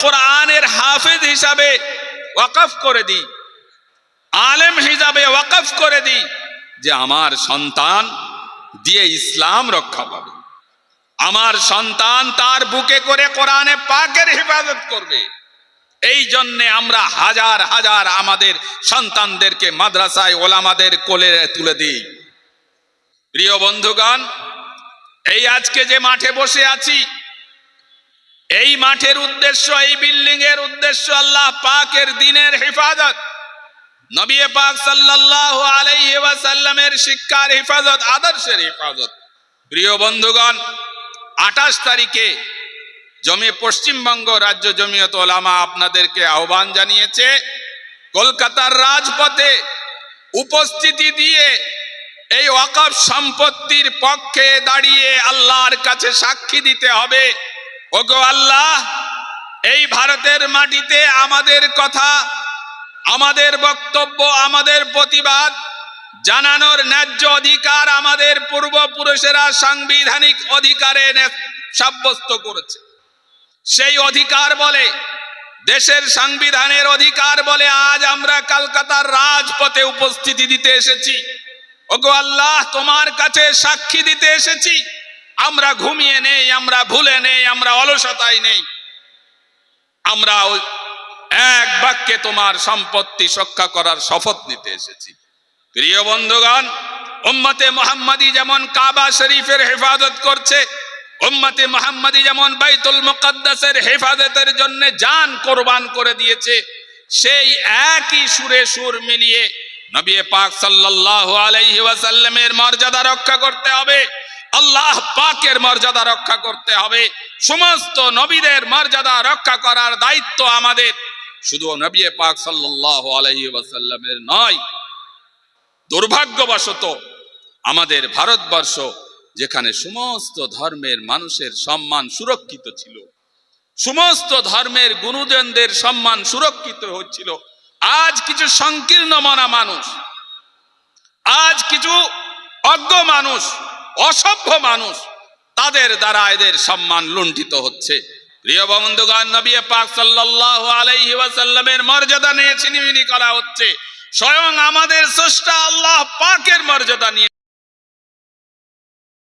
কোরআনের হাফেজ হিসাবে ওয়াকফ করে দিই। আলেম হিসাবে ওয়াকফ করে দিই যে আমার সন্তান দিয়ে ইসলাম রক্ষা পাবে। আমার সন্তান তার বুকে করে কোরআনে পাকের হেফাজত করবে। এই জন্যে আমরা হাজার হাজার আমাদের সন্তানদেরকে মাদ্রাসায় ওলামাদের কোলে তুলে দিই। প্রিয় বন্ধুগণ, এই আজকে যে মাঠে বসে আছি এই মাঠের উদ্দেশ্য, এই বিল্ডিং এর উদ্দেশ্য আল্লাহ পাকের দিনের হেফাজত। নবী পাক সাল্লাল্লাহু আলাইহি ওয়াসাল্লামের শিক্ষার হেফাজত, আদর্শের হেফাজত। প্রিয় বন্ধুগণ, আঠাশ তারিখে জমি, পশ্চিমবঙ্গ রাজ্য জমিয়ত ওলামা আপনাদেরকে আহ্বান জানিয়েছে, কলকাতার রাজপথে উপস্থিতি দিয়ে এই ওয়াকফ সম্পত্তির পক্ষে দাঁড়িয়ে আল্লাহর কাছে সাক্ষী দিতে হবে। ওগো আল্লাহ, এই ভারতের মাটিতে আমাদের কথা, আমাদের বক্তব্য, আমাদের প্রতিবাদ জানানোর ন্যায্য অধিকার আমাদের পূর্বপুরুষেরা সাংবিধানিক অধিকারে সাব্যস্ত করেছে। সেই অধিকার বলে, দেশের সংবিধানের অধিকার বলে আজ আমরা কলকাতার রাজপথে উপস্থিতি দিতে এসেছি। ওগো আল্লাহ, তোমার কাছে সাক্ষী দিতে এসেছি। আমরা ঘুমিয়ে নেই, আমরা ভুলে নেই, আমরা অলসতায় নেই। আমরা এক বাক্যে তোমার সম্পত্তি রক্ষা করার শপথ নিতে এসেছি। প্রিয় বন্ধুগণ, উম্মতে মোহাম্মদী যেমন কাবা শরীফের হেফাজত করছে, উম্মতে মোহাম্মদী যেমন বাইতুল মুকদ্দাসের হেফাজতের জন্য জান কোরবান করে দিয়েছে, সেই একই সুরে সুর মিলিয়ে নবী পাক সাল্লাল্লাহু আলাইহি ওয়াসাল্লামের মর্যাদা রক্ষা করতে হবে। আল্লাহ পাকের মর্যাদা রক্ষা করতে হবে। সমস্ত নবীদের মর্যাদা রক্ষা করার দায়িত্ব আমাদের। শুধু নবী পাক সাল্লাল্লাহু আলাইহি ওয়াসাল্লামের নয়, দুর্ভাগ্যবশত আমাদের ভারতবর্ষ, যেখানে সমস্ত ধর্মের মানুষের সম্মান সুরক্ষিত ছিল, সমস্ত ধর্মের গুরুজনদের সম্মান সুরক্ষিত হচ্ছিল। আজ কিছু সংকীর্ণ মনা মানুষ, আজ কিছু অজ্ঞ মানুষ অসভ্য মানুষ। তাদের দ্বারা এদের সম্মান লুণ্ঠিত হচ্ছে। প্রিয় বন্ধুগণ, নবী পাক সাল্লাল্লাহু আলাইহি ওয়াসাল্লামের মর্যাদা নিয়ে ছিনিমিনি করা হচ্ছে। স্বয়ং আমাদের স্রষ্টা আল্লাহ পাকের মর্যাদা নিয়ে